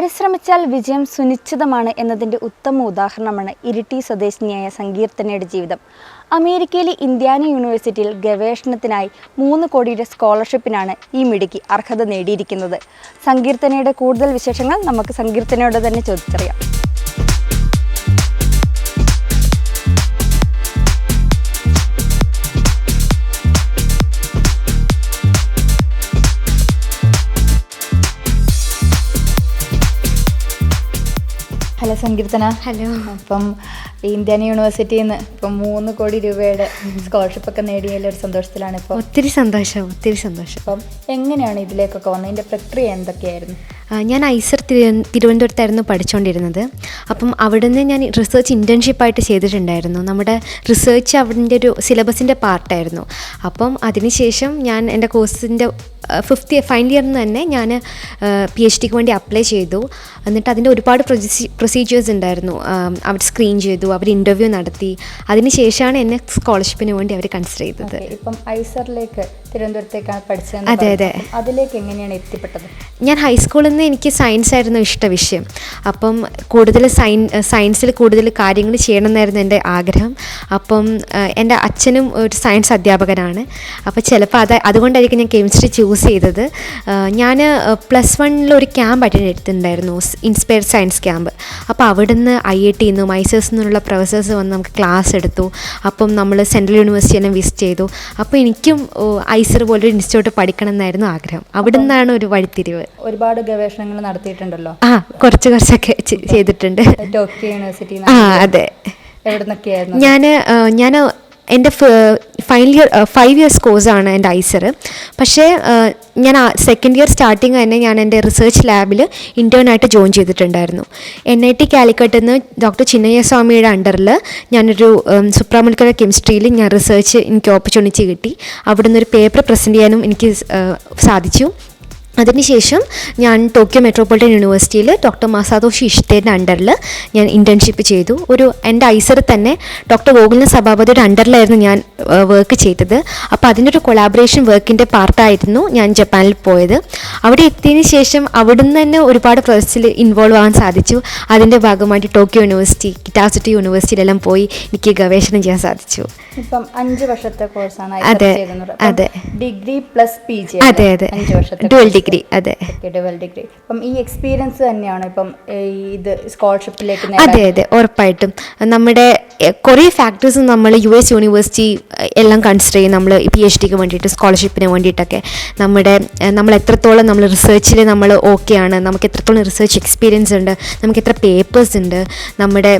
പരിശ്രമിച്ചാൽ വിജയം സുനിശ്ചിതമാണ് എന്നതിൻ്റെ ഉത്തമ ഉദാഹരണമാണ് ഇരിട്ടി സ്വദേശിനിയായ സങ്കീർത്തനയുടെ ജീവിതം അമേരിക്കയിലെ ഇന്ത്യാന യൂണിവേഴ്സിറ്റിയിൽ ഗവേഷണത്തിനായി മൂന്ന് കോടിയുടെ സ്കോളർഷിപ്പിനാണ് ഈ മിടുക്കി അർഹത നേടിയിരിക്കുന്നത് സങ്കീർത്തനയുടെ കൂടുതൽ വിശേഷങ്ങൾ നമുക്ക് സങ്കീർത്തനയോട് തന്നെ ചോദിച്ചറിയാം ഹലോ സങ്കീർത്തന ഹലോ അപ്പം ഇന്ത്യൻ യൂണിവേഴ്സിറ്റിയിൽ നിന്ന് ഇപ്പം മൂന്ന് കോടി രൂപയുടെ സ്കോളർഷിപ്പ് ഒക്കെ നേടിയതിൽ ഒരു സന്തോഷത്തിലാണ് ഇപ്പോൾ ഒത്തിരി സന്തോഷം ഒത്തിരി സന്തോഷം അപ്പം എങ്ങനെയാണ് ഇതിലേക്കൊക്കെ വന്നതിൻ്റെ പ്രക്രിയ എന്തൊക്കെയായിരുന്നു ഞാൻ ഐസർ തിരുവനന്തപുരത്തായിരുന്നു പഠിച്ചുകൊണ്ടിരുന്നത് അപ്പം നിന്ന് ഞാൻ റിസർച്ച് ഇൻറ്റേൺഷിപ്പായിട്ട് ചെയ്തിട്ടുണ്ടായിരുന്നു നമ്മുടെ റിസർച്ച് അവിടെ ഒരു സിലബസിൻ്റെ പാർട്ടായിരുന്നു അപ്പം അതിനുശേഷം ഞാൻ എൻ്റെ കോഴ്സിൻ്റെ ഫിഫ്ത്ത് ഇയർ ഫൈനൽ ഇയറിൽ നിന്ന് തന്നെ ഞാൻ പി എച്ച് ഡിക്ക് വേണ്ടി അപ്ലൈ ചെയ്തു എന്നിട്ട് അതിൻ്റെ ഒരുപാട് പ്രൊസീജിയേഴ്സ് ഉണ്ടായിരുന്നു അവർ സ്ക്രീൻ ചെയ്തു അവർ ഇൻ്റർവ്യൂ നടത്തി അതിനുശേഷമാണ് എന്നെ സ്കോളർഷിപ്പിന് വേണ്ടി അവർ കൺസിഡർ ചെയ്തത് ഇപ്പം ഐസറിലേക്ക് തിരുവനന്തപുരത്തേക്കാണ് പഠിച്ചത് അതെ അതെ അതിലേക്ക് എങ്ങനെയാണ് എത്തിപ്പെട്ടത് ഞാൻ ഹൈസ്കൂളിൽ നിന്ന് എനിക്ക് സയൻസ് ആയിരുന്നു ഇഷ്ട വിഷയം അപ്പം കൂടുതൽ സയൻ സയൻസിൽ കൂടുതൽ കാര്യങ്ങൾ ചെയ്യണം എന്നായിരുന്നു എൻ്റെ ആഗ്രഹം അപ്പം എൻ്റെ അച്ഛനും ഒരു സയൻസ് അധ്യാപകനാണ് അപ്പോൾ ചിലപ്പോൾ അത് അതുകൊണ്ടായിരിക്കും ഞാൻ കെമിസ്ട്രി ചൂസ് ചൂസ് ചെയ്തത് ഞാൻ പ്ലസ് വണ്ണിൽ ഒരു ക്യാമ്പ് അറ്റൻഡ് ചെയ്തിട്ടുണ്ടായിരുന്നു ഇൻസ്പയർ സയൻസ് ക്യാമ്പ് അപ്പോൾ അവിടുന്ന് ഐ ഐ ടി നിന്നും മൈസേഴ്സ് നിന്നുള്ള പ്രൊഫസേഴ്സ് വന്ന് നമുക്ക് ക്ലാസ് എടുത്തു അപ്പം നമ്മൾ സെൻട്രൽ യൂണിവേഴ്സിറ്റി തന്നെ വിസിറ്റ് ചെയ്തു അപ്പോൾ എനിക്കും ഐസർ പോലൊരു ഇൻസ്റ്റിറ്റ്യൂട്ട് പഠിക്കണം എന്നായിരുന്നു ആഗ്രഹം അവിടെ നിന്നാണ് ഒരു വഴിത്തിരിവ് ഒരുപാട് ഗവേഷണങ്ങൾ നടത്തിയിട്ടുണ്ടല്ലോ ആ കുറച്ച് കുറച്ചൊക്കെ ചെയ്തിട്ടുണ്ട് യൂണിവേഴ്സിറ്റി ആ അതെ ഞാൻ ഞാൻ എൻ്റെ ഫൈനൽ ഇയർ ഫൈവ് ഇയേഴ്സ് കോഴ്സാണ് എൻ്റെ ഐസർ e പക്ഷേ uh, ഞാൻ സെക്കൻഡ് ഇയർ സ്റ്റാർട്ടിങ് തന്നെ ഞാൻ എൻ്റെ റിസർച്ച് ലാബിൽ ഇൻറ്റേണായിട്ട് ജോയിൻ ചെയ്തിട്ടുണ്ടായിരുന്നു എൻ ഐ ടി കാലിക്കട്ടിൽ നിന്ന് ഡോക്ടർ സ്വാമിയുടെ അണ്ടറിൽ ഞാനൊരു സുപ്രാമൽക്കര um, കെമിസ്ട്രിയിൽ ഞാൻ റിസർച്ച് എനിക്ക് ഓപ്പർച്യൂണിറ്റി കിട്ടി അവിടെ നിന്നൊരു പേപ്പർ പ്രസൻറ്റ് ചെയ്യാനും എനിക്ക് uh, സാധിച്ചു അതിനുശേഷം ഞാൻ ടോക്കിയോ മെട്രോപൊളിറ്റൻ യൂണിവേഴ്സിറ്റിയിൽ ഡോക്ടർ മസാതോഷി ഇഷ്ടേൻ്റെ അണ്ടറിൽ ഞാൻ ഇൻറ്റേൺഷിപ്പ് ചെയ്തു ഒരു എൻ്റെ ഐസറിൽ തന്നെ ഡോക്ടർ ഗോകുലിന സഭാപതിയുടെ അണ്ടറിലായിരുന്നു ഞാൻ വർക്ക് ചെയ്തത് അപ്പോൾ അതിൻ്റെ ഒരു കൊളാബറേഷൻ വർക്കിൻ്റെ പാർട്ടായിരുന്നു ഞാൻ ജപ്പാനിൽ പോയത് അവിടെ എത്തിയതിന് ശേഷം അവിടുന്ന് തന്നെ ഒരുപാട് പ്രോസസ്സിൽ ഇൻവോൾവ് ആകാൻ സാധിച്ചു അതിൻ്റെ ഭാഗമായിട്ട് ടോക്കിയോ യൂണിവേഴ്സിറ്റി കിറ്റാസിറ്റി യൂണിവേഴ്സിറ്റിയിലെല്ലാം പോയി എനിക്ക് ഗവേഷണം ചെയ്യാൻ സാധിച്ചു ഇപ്പം അഞ്ച് വർഷത്തെ കോഴ്സാണ് അതെ അതെ ഡിഗ്രി പ്ലസ് പി ജി അതെ അതെ ഡുവൽ ഡിഗ്രി ഡിഗ്രി അതെ ഡബിൾ ഡിഗ്രി അപ്പം ഈ എക്സ്പീരിയൻസ് തന്നെയാണ് ഇപ്പം ഇത് സ്കോളർഷിപ്പിലേക്ക് അതെ അതെ ഉറപ്പായിട്ടും നമ്മുടെ കുറേ ഫാക്ടേഴ്സ് നമ്മൾ യു എസ് യൂണിവേഴ്സിറ്റി എല്ലാം കൺസിഡർ ചെയ്യും നമ്മൾ പി എച്ച് ഡിക്ക് വേണ്ടിയിട്ട് സ്കോളർഷിപ്പിന് വേണ്ടിയിട്ടൊക്കെ നമ്മുടെ നമ്മൾ എത്രത്തോളം നമ്മൾ റിസർച്ചിൽ നമ്മൾ ഓക്കെ ആണ് നമുക്ക് എത്രത്തോളം റിസർച്ച് എക്സ്പീരിയൻസ് ഉണ്ട് നമുക്ക് എത്ര പേപ്പേഴ്സ് ഉണ്ട് നമ്മുടെ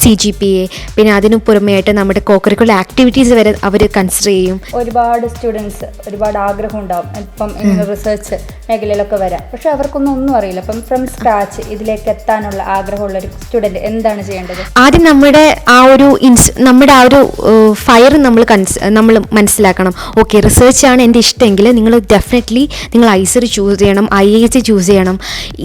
സി ജി പി എ പിന്നെ അതിനു പുറമെയായിട്ട് നമ്മുടെ കോക്കറിക്കുള്ള ആക്ടിവിറ്റീസ് വരെ അവർ കൺസിഡർ ചെയ്യും ഒരുപാട് സ്റ്റുഡൻസ് ഒരുപാട് ആഗ്രഹം ഉണ്ടാവും ഇപ്പം റിസർച്ച് മേഖലയിലൊക്കെ വരാം പക്ഷേ അവർക്കൊന്നും ഒന്നും അറിയില്ല അപ്പം ഫ്രം സ്ക്രാച്ച് ഇതിലേക്ക് എത്താനുള്ള ആഗ്രഹമുള്ള ഒരു സ്റ്റുഡൻറ്റ് എന്താണ് ചെയ്യേണ്ടത് ആദ്യം നമ്മുടെ ആ ഒരു ഇൻസ് നമ്മുടെ ആ ഒരു ഫയർ നമ്മൾ കൺസ് നമ്മൾ മനസ്സിലാക്കണം ഓക്കെ റിസേർച്ചാണ് എൻ്റെ ഇഷ്ടമെങ്കിൽ നിങ്ങൾ ഡെഫിനറ്റ്ലി നിങ്ങൾ ഐസർ ചൂസ് e ചെയ്യണം ഐ എ സി ചൂസ് ചെയ്യണം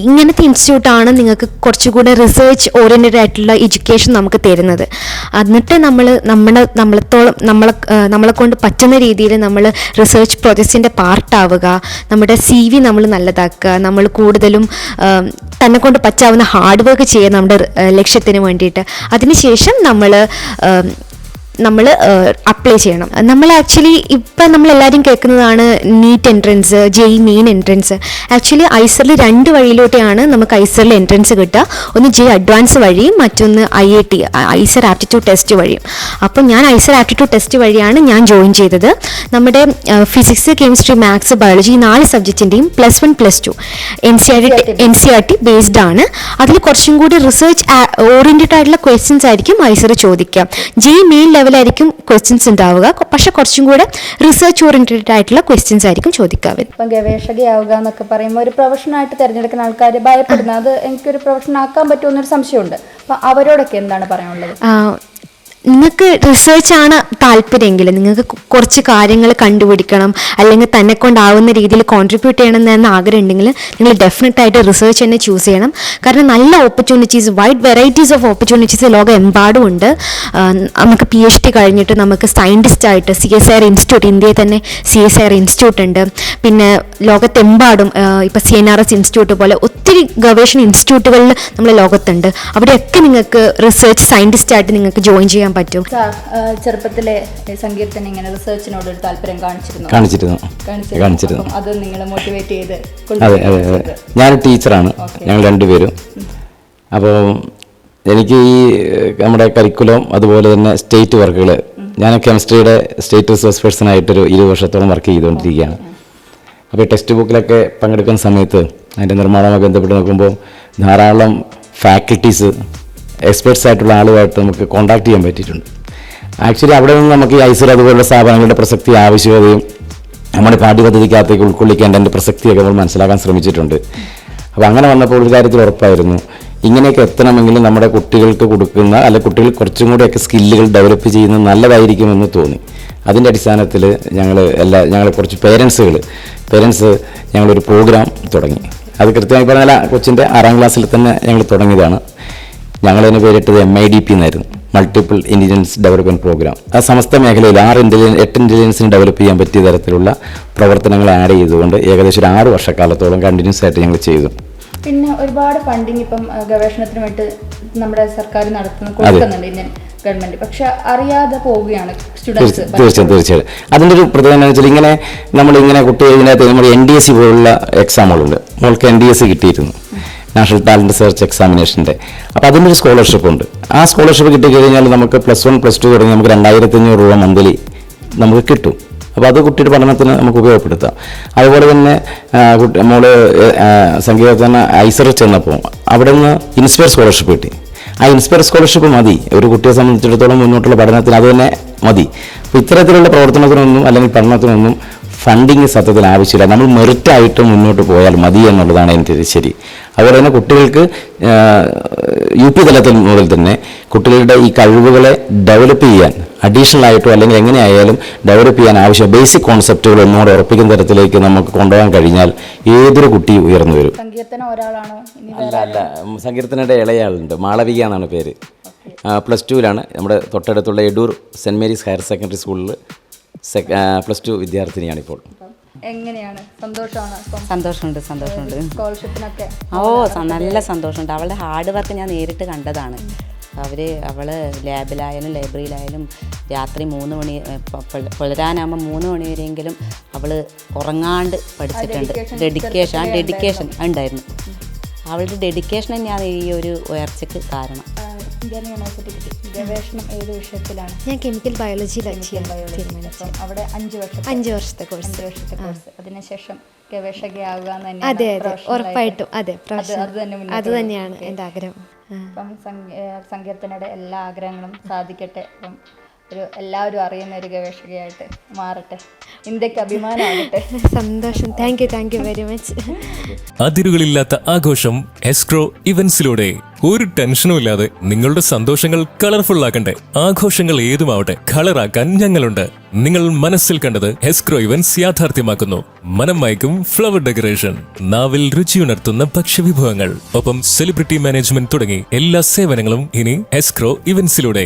ഇങ്ങനത്തെ ഇൻസ്റ്റിറ്റ്യൂട്ടാണ് നിങ്ങൾക്ക് കുറച്ചുകൂടെ റിസർച്ച് ഓറിയൻറ്റഡ് ആയിട്ടുള്ള എഡ്യൂക്കേഷൻ നമുക്ക് തരുന്നത് എന്നിട്ട് നമ്മൾ നമ്മുടെ നമ്മളത്തോളം നമ്മളെ നമ്മളെ കൊണ്ട് പറ്റുന്ന രീതിയിൽ നമ്മൾ റിസർച്ച് പ്രോജക്ട്സിൻ്റെ പാർട്ടാവുക നമ്മുടെ സി വി നമ്മൾ നല്ലതാക്കുക നമ്മൾ കൂടുതലും കൊണ്ട് പറ്റാവുന്ന ഹാർഡ് വർക്ക് ചെയ്യുക നമ്മുടെ ലക്ഷ്യത്തിന് വേണ്ടിയിട്ട് അതിനുശേഷം നമ്മൾ നമ്മൾ അപ്ലൈ ചെയ്യണം നമ്മൾ ആക്ച്വലി ഇപ്പം നമ്മൾ എല്ലാവരും കേൾക്കുന്നതാണ് NEET entrance J main entrance actually ഐസറിൽ രണ്ട് വഴിയിലോട്ടെയാണ് നമുക്ക് ഐസറിൽ എൻട്രൻസ് e കിട്ടുക ഒന്ന് ജെ അഡ്വാൻസ് വഴിയും മറ്റൊന്ന് I A T IISER aptitude test വഴിയും അപ്പം ഞാൻ ഐസർ ആപ്റ്റിറ്റ്യൂഡ് ടെസ്റ്റ് വഴിയാണ് ഞാൻ ജോയിൻ ചെയ്തത് നമ്മുടെ ഫിസിക്സ് കെമിസ്ട്രി മാത്സ് ബയോളജി നാല് സബ്ജക്റ്റിൻ്റെയും plus one plus two N C R T N C R T based ആണ് അതിൽ കുറച്ചും കൂടി റിസർച്ച് ഓറിയൻറ്റഡ് ആയിട്ടുള്ള ക്വസ്റ്റ്യൻസ് ആയിരിക്കും ഐസർ e ചോദിക്കുക ജെ മെയിൻ e ലെവലായിരിക്കും ക്വസ്റ്റ്യൻസ് ഉണ്ടാവുക പക്ഷെ കുറച്ചും കൂടെ റിസർച്ച് ഓറിയൻറ്റഡ് ആയിട്ടുള്ള ക്വസ്റ്റ്യൻസ് ആയിരിക്കും ചോദിക്കുക ഇപ്പം ഗവേഷകയാവുക എന്നൊക്കെ പറയുമ്പോൾ ഒരു പ്രൊഫഷനായിട്ട് തിരഞ്ഞെടുക്കുന്ന ആൾക്കാർ ഭയപ്പെടുന്നത് അത് എനിക്കൊരു പ്രൊഫഷൻ ആക്കാൻ പറ്റുമെന്നൊരു സംശയമുണ്ട് അപ്പം അവരോടൊക്കെ എന്താണ് പറയാനുള്ളത് നിങ്ങൾക്ക് റിസർച്ച് ആണ് താല്പര്യമെങ്കിൽ നിങ്ങൾക്ക് കുറച്ച് കാര്യങ്ങൾ കണ്ടുപിടിക്കണം അല്ലെങ്കിൽ തന്നെ കൊണ്ടാവുന്ന രീതിയിൽ കോൺട്രിബ്യൂട്ട് ചെയ്യണം എന്ന ആഗ്രഹം ഉണ്ടെങ്കിൽ നിങ്ങൾ ഡെഫിനറ്റായിട്ട് റിസർച്ച് തന്നെ ചൂസ് ചെയ്യണം കാരണം നല്ല opportunities wide varieties of opportunities ലോകം എമ്പാടും ഉണ്ട് നമുക്ക് പി എച്ച് ഡി കഴിഞ്ഞിട്ട് നമുക്ക് സയൻറ്റിസ്റ്റ് ആയിട്ട് സി എസ് ആർ ഇൻസ്റ്റിറ്റ്യൂട്ട് ഇന്ത്യയിൽ തന്നെ സി എസ് ആർ ഇൻസ്റ്റിറ്റ്യൂട്ട് ഉണ്ട് പിന്നെ ലോകത്തെമ്പാടും ഇപ്പോൾ C N R S institute പോലെ ഒത്തിരി ഗവേഷണ ഇൻസ്റ്റിറ്റ്യൂട്ടുകളിൽ നമ്മുടെ ലോകത്തുണ്ട് അവിടെയൊക്കെ നിങ്ങൾക്ക് റിസർച്ച് സയൻറ്റിസ്റ്റ് ആയിട്ട് നിങ്ങൾക്ക് ജോയിൻ ചെയ്യാൻ പറ്റും ചെറുപ്പത്തിലെ നേരത്തെ സങ്കീർത്തനം ഇങ്ങനെ റിസർച്ചിനോട് ഒരു താല്പര്യം കാണിച്ചിരുന്നു കാണിച്ചിരുന്നു കാണിച്ചിരുന്നു അത് നിങ്ങളെ മോട്ടിവേറ്റ് ചെയ്ത് അതെ അതെ അതെ ഞാൻ ടീച്ചറാണ് ഞങ്ങൾ രണ്ടുപേരും അപ്പോൾ എനിക്ക് ഈ നമ്മുടെ കരിക്കുലം അതുപോലെ തന്നെ സ്റ്റേറ്റ് വർക്കുകൾ ഞാൻ കെമിസ്ട്രിയുടെ സ്റ്റേറ്റ് റിസോഴ്സ് പേഴ്സൺ ആയിട്ടൊരു ഇരു വർഷത്തോളം വർക്ക് ചെയ്തുകൊണ്ടിരിക്കുകയാണ് അപ്പോൾ ടെക്സ്റ്റ് ബുക്കിലൊക്കെ പങ്കെടുക്കുന്ന സമയത്ത് അതിൻ്റെ നിർമ്മാണവുമായി ബന്ധപ്പെട്ട് നോക്കുമ്പോൾ ധാരാളം ഫാക്കൽറ്റീസ് എക്സ്പെർട്സ് ആയിട്ടുള്ള ആളുമായിട്ട് നമുക്ക് കോൺടാക്ട് ചെയ്യാൻ പറ്റിയിട്ടുണ്ട് ആക്ച്വലി അവിടെ നിന്ന് നമുക്ക് ഈ ഐസർ അതുപോലുള്ള സ്ഥാപനങ്ങളുടെ പ്രസക്തി ആവശ്യകതയും നമ്മുടെ പാഠ്യപദ്ധതിക്കകത്തേക്ക് ഉൾക്കൊള്ളിക്കേണ്ട എൻ്റെ പ്രസക്തിയൊക്കെ നമ്മൾ മനസ്സിലാക്കാൻ ശ്രമിച്ചിട്ടുണ്ട് അപ്പോൾ അങ്ങനെ വന്നപ്പോൾ ഒരു കാര്യത്തിൽ ഉറപ്പായിരുന്നു ഇങ്ങനെയൊക്കെ എത്തണമെങ്കിലും നമ്മുടെ കുട്ടികൾക്ക് കൊടുക്കുന്ന അല്ലെ കുട്ടികൾ കുറച്ചും കൂടെയൊക്കെ സ്കില്ലുകൾ ഡെവലപ്പ് ചെയ്യുന്നത് നല്ലതായിരിക്കുമെന്ന് തോന്നി അതിൻ്റെ അടിസ്ഥാനത്തിൽ ഞങ്ങൾ എല്ലാ ഞങ്ങൾ കുറച്ച് പേരൻസുകൾ പേരൻസ് ഞങ്ങളൊരു പ്രോഗ്രാം തുടങ്ങി അത് കൃത്യമായി പറഞ്ഞാൽ കൊച്ചിൻ്റെ ആറാം ക്ലാസ്സിൽ തന്നെ ഞങ്ങൾ തുടങ്ങിയതാണ് ഞങ്ങളതിന് പേരിട്ടത് എം ഐ ഡി പി എന്നായിരുന്നു മൾട്ടിപ്പിൾ ഇൻ്റലിജൻസ് ഡെവലപ്മെൻറ്റ് പ്രോഗ്രാം ആ സമസ്ത മേഖലയിൽ ആറ് ഇൻ്റലിജൻ എട്ട് ഇൻ്റലിജൻസിന് ഡെവലപ്പ് ചെയ്യാൻ പറ്റിയ തരത്തിലുള്ള പ്രവർത്തനങ്ങൾ ആഡ് ചെയ്തുകൊണ്ട് ഏകദേശം ഒരു ആറ് വർഷക്കാലത്തോളം കണ്ടിന്യൂസ് ആയിട്ട് ഞങ്ങൾ ചെയ്തു പിന്നെ ഒരുപാട് ഫണ്ടിങ് ഇപ്പം ഗവേഷണത്തിന് വേണ്ടി നമ്മുടെ സർക്കാർ നടത്തുന്ന കൊടുക്കുന്നുണ്ട് ഇന്ത്യൻ ഗവൺമെന്റ് പക്ഷെ അറിയാതെ പോവുകയാണ് സ്റ്റുഡൻസ് തീർച്ചയായും തീർച്ചയായിട്ടും അതിൻ്റെ ഒരു പ്രത്യേകത എന്താണെന്ന് വെച്ചാൽ ഇങ്ങനെ നമ്മൾ ഇങ്ങനെ കുട്ടികൾ ഇതിനകത്ത് നമ്മൾ എൻ ഡി എസ് സി പോലുള്ള എക്സാമുകളുണ്ട് മോൾക്ക് എൻ ഡി എസ് സി കിട്ടിയിരുന്നു നാഷണൽ ടാലൻറ്റ് സെർച്ച് എക്സാമിനേഷൻ്റെ അപ്പോൾ അതിൻ്റെ ഒരു സ്കോളർഷിപ്പ് ഉണ്ട് ആ സ്കോളർഷിപ്പ് കിട്ടിക്കഴിഞ്ഞാൽ നമുക്ക് പ്ലസ് വൺ പ്ലസ് ടു തുടങ്ങി നമുക്ക് രണ്ടായിരത്തി അഞ്ഞൂറ് രൂപ മന്ത്ലി നമുക്ക് കിട്ടും അപ്പോൾ അത് കുട്ടിയുടെ പഠനത്തിന് നമുക്ക് ഉപയോഗപ്പെടുത്താം അതുപോലെ തന്നെ കുട്ടി നമ്മൾ സംഗീതത്തിന് ഐസർ ചെന്നപ്പോൾ അവിടെ നിന്ന് ഇൻസ്പയർ സ്കോളർഷിപ്പ് കിട്ടി ആ ഇൻസ്പയർ സ്കോളർഷിപ്പ് മതി ഒരു കുട്ടിയെ സംബന്ധിച്ചിടത്തോളം മുന്നോട്ടുള്ള പഠനത്തിന് അത് തന്നെ മതി അപ്പോൾ ഇത്തരത്തിലുള്ള പ്രവർത്തനത്തിനൊന്നും അല്ലെങ്കിൽ പഠനത്തിനൊന്നും ഫണ്ടിങ് സത്യത്തിൽ ആവശ്യമില്ല നമ്മൾ മെറിറ്റായിട്ട് മുന്നോട്ട് പോയാൽ മതി എന്നുള്ളതാണ് എൻ്റെ ഒരു ശരി അതുപോലെ തന്നെ കുട്ടികൾക്ക് യു പി തലത്തിൽ മുതൽ തന്നെ കുട്ടികളുടെ ഈ കഴിവുകളെ ഡെവലപ്പ് ചെയ്യാൻ അഡീഷണൽ ആയിട്ടോ അല്ലെങ്കിൽ എങ്ങനെയായാലും ഡെവലപ്പ് ചെയ്യാൻ ആവശ്യം ബേസിക് കോൺസെപ്റ്റുകൾ ഒന്നുകൂടെ ഉറപ്പിക്കുന്ന തരത്തിലേക്ക് നമുക്ക് കൊണ്ടുപോകാൻ കഴിഞ്ഞാൽ ഏതൊരു കുട്ടി ഉയർന്നു വരും അല്ല അല്ല സങ്കീർത്തനയുടെ ഇളയാളുണ്ട് മാളവിക എന്നാണ് പേര് പ്ലസ് ടുവിലാണ് നമ്മുടെ തൊട്ടടുത്തുള്ള Edoor saint Mary's higher secondary സ്കൂളിൽ പ്ലസ് ടു വിദ്യാർത്ഥിനിയാണ് എങ്ങനെയാണ് സന്തോഷമുണ്ട് സന്തോഷമുണ്ട് സ്കോളർഷിപ്പിനൊക്കെ ഓ നല്ല സന്തോഷമുണ്ട് അവളുടെ ഹാർഡ് വർക്ക് ഞാൻ നേരിട്ട് കണ്ടതാണ് അവർ അവൾ ലാബിലായാലും ലൈബ്രറിയിലായാലും രാത്രി മൂന്ന് മണി പുലരാനാകുമ്പോൾ മൂന്ന് മണി വരെയെങ്കിലും അവൾ ഉറങ്ങാണ്ട് പഠിച്ചിട്ടുണ്ട് ഡെഡിക്കേഷൻ ആ ഡെഡിക്കേഷൻ ഉണ്ടായിരുന്നു അവളുടെ ഡെഡിക്കേഷൻ തന്നെയാണ് ഈ ഒരു ഉയർച്ചയ്ക്ക് കാരണം ഗവേഷണം ഏത് വിഷയത്തിലാണ് ഞാൻ കെമിക്കൽ ബയോളജിയിലാണ് തീരുമാനിച്ചത് അവിടെ അഞ്ച് വർഷം അഞ്ച് വർഷത്തെ കോഴ്സ് അഞ്ചു വർഷത്തെ കോഴ്സ് അതിനുശേഷം ആവുക അതെ അതെ ഉറപ്പായിട്ടും അതെ അത് തന്നെയാണ് എൻ്റെ ആഗ്രഹം അപ്പം സങ്കീർത്തനയുടെ എല്ലാ ആഗ്രഹങ്ങളും സാധിക്കട്ടെ അപ്പം ഒരു എല്ലാവരും അറിയുന്ന ഒരു ഗവേഷകയായിട്ട് മാറട്ടെ ഇന്ത്യക്ക് അഭിമാനമാകട്ടെ സന്തോഷം thank you thank you very much അതിരുകളില്ലാത്ത ആഘോഷം എസ്ക്രോ ഇവന്റ്സിലൂടെ ഒരു ടെൻഷനും ഇല്ലാതെ നിങ്ങളുടെ സന്തോഷങ്ങൾ കളർഫുൾ ആക്കണ്ടേ ആഘോഷങ്ങൾ ഏതുമാവട്ടെ കളറാക്കാൻ ഞങ്ങളുണ്ട് നിങ്ങൾ മനസ്സിൽ കണ്ടത് എസ്ക്രോ ഇവൻസ് യാഥാർത്ഥ്യമാക്കുന്നു മനം മയക്കും ഫ്ലവർ ഡെക്കറേഷൻ നാവിൽ രുചിയുണർത്തുന്ന ഭക്ഷ്യവിഭവങ്ങൾ ഒപ്പം സെലിബ്രിറ്റി മാനേജ്മെന്റ് തുടങ്ങി എല്ലാ സേവനങ്ങളും ഇനി എസ്ക്രോ ഇവന്റ്സിലൂടെ